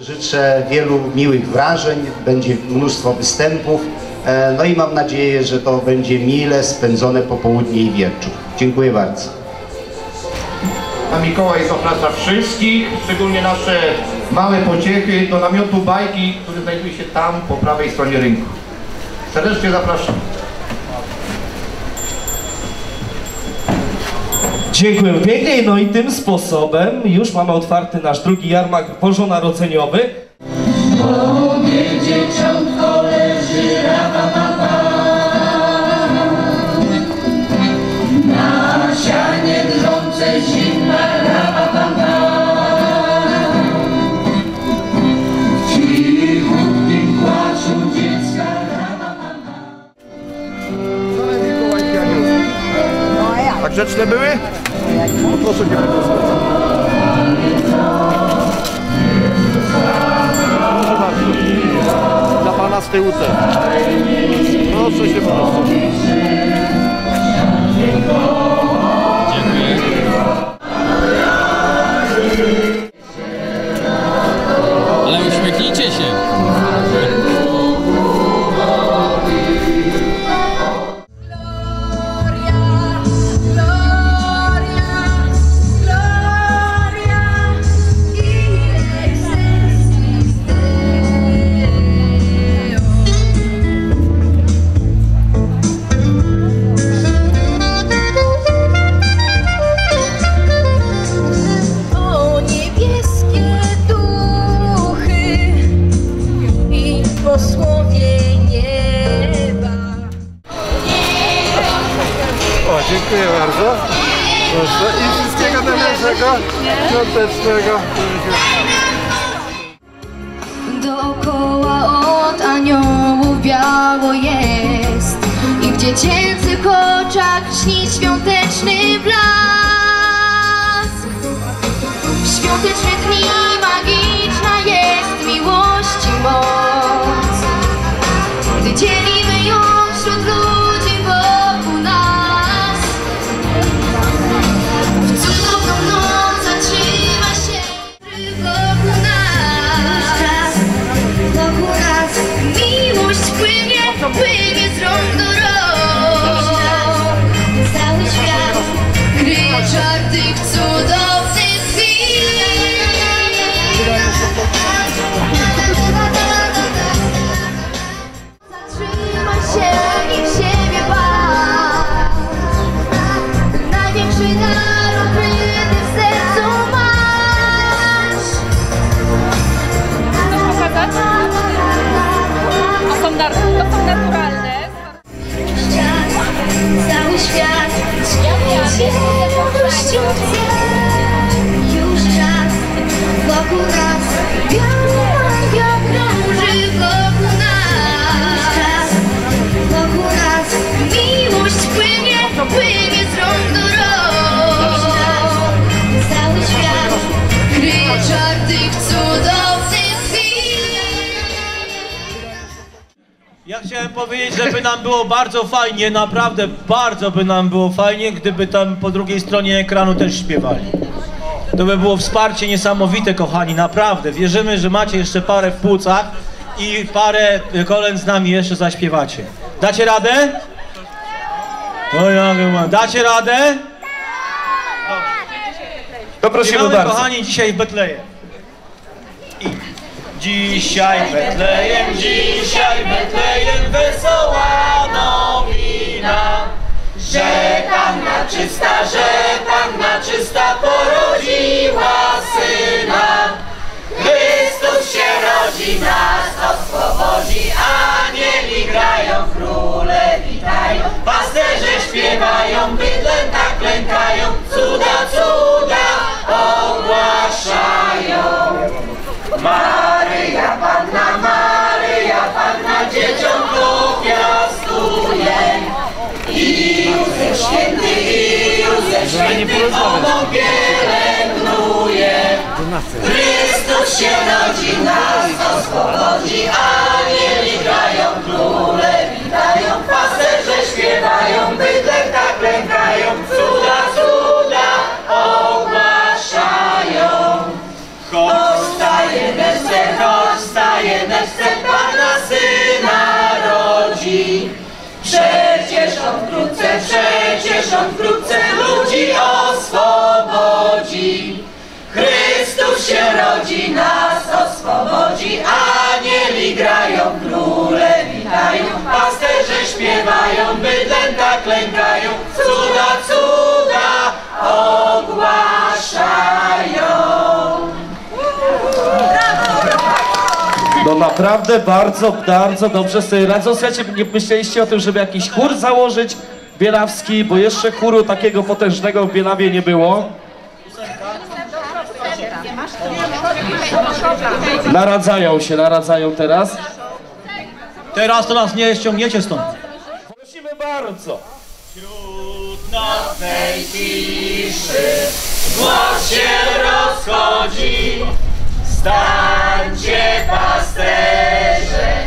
Życzę wielu miłych wrażeń, będzie mnóstwo występów, e, no i mam nadzieję, że to będzie mile spędzone popołudnie i wieczór. Dziękuję bardzo. A Mikołaj zaprasza wszystkich, szczególnie nasze małe pociechy, do namiotu bajki, który znajduje się tam po prawej stronie rynku. Serdecznie zapraszam. Dziękujemy pięknie. No i tym sposobem już mamy otwarty nasz drugi jarmark bożonarodzeniowy. Niech dzieciątko leży Na sianie drżące A grzeczne były? No proszę nie Proszę bardzo. Dla pana z tyłu też. Proszę się bardzo. Najlepszego świątecznego. Dookoła od aniołów biało jest I w dziecięcych oczach śni świąteczny blask. Świąteczne dni To są, naturalne. Świat, cały świat Ciemnością chce Już czas wokół nas Biała chciałem powiedzieć, żeby nam było bardzo fajnie, naprawdę bardzo by nam było fajnie, gdyby tam po drugiej stronie ekranu też śpiewali. To by było wsparcie niesamowite, kochani, naprawdę. Wierzymy, że macie jeszcze parę w płucach i parę kolen z nami jeszcze zaśpiewacie. Dacie radę? No ja wiem, dacie radę? To prosimy Śpiewamy, bardzo. kochani, dzisiaj w Betlejem. Dzisiaj Betlejem, dzisiaj Betlejem wesoła nowina, że Panna czysta, że pracy. Chrystus się rodzi, nas oswobodzi, anieli grają, króle witają, pasterze śpiewają, bydlek tak lękają, cuda, cuda ogłaszają. Choć staje nece, choć staje nece, Pana Syna rodzi. Przecież on wkrótce, przecież on wkrótce ludzi odrodzi. Klękają, cuda, cuda ogłaszają. No naprawdę bardzo, bardzo dobrze sobie radzą. Słuchajcie, nie myśleliście o tym, żeby jakiś chór założyć bielawski, bo jeszcze chóru takiego potężnego w Bielawie nie było. Naradzają się, naradzają teraz. Teraz to nas nie ściągniecie stąd. Prosimy bardzo. Wśród nocnej ciszy głos się rozchodzi. Stańcie pasterze,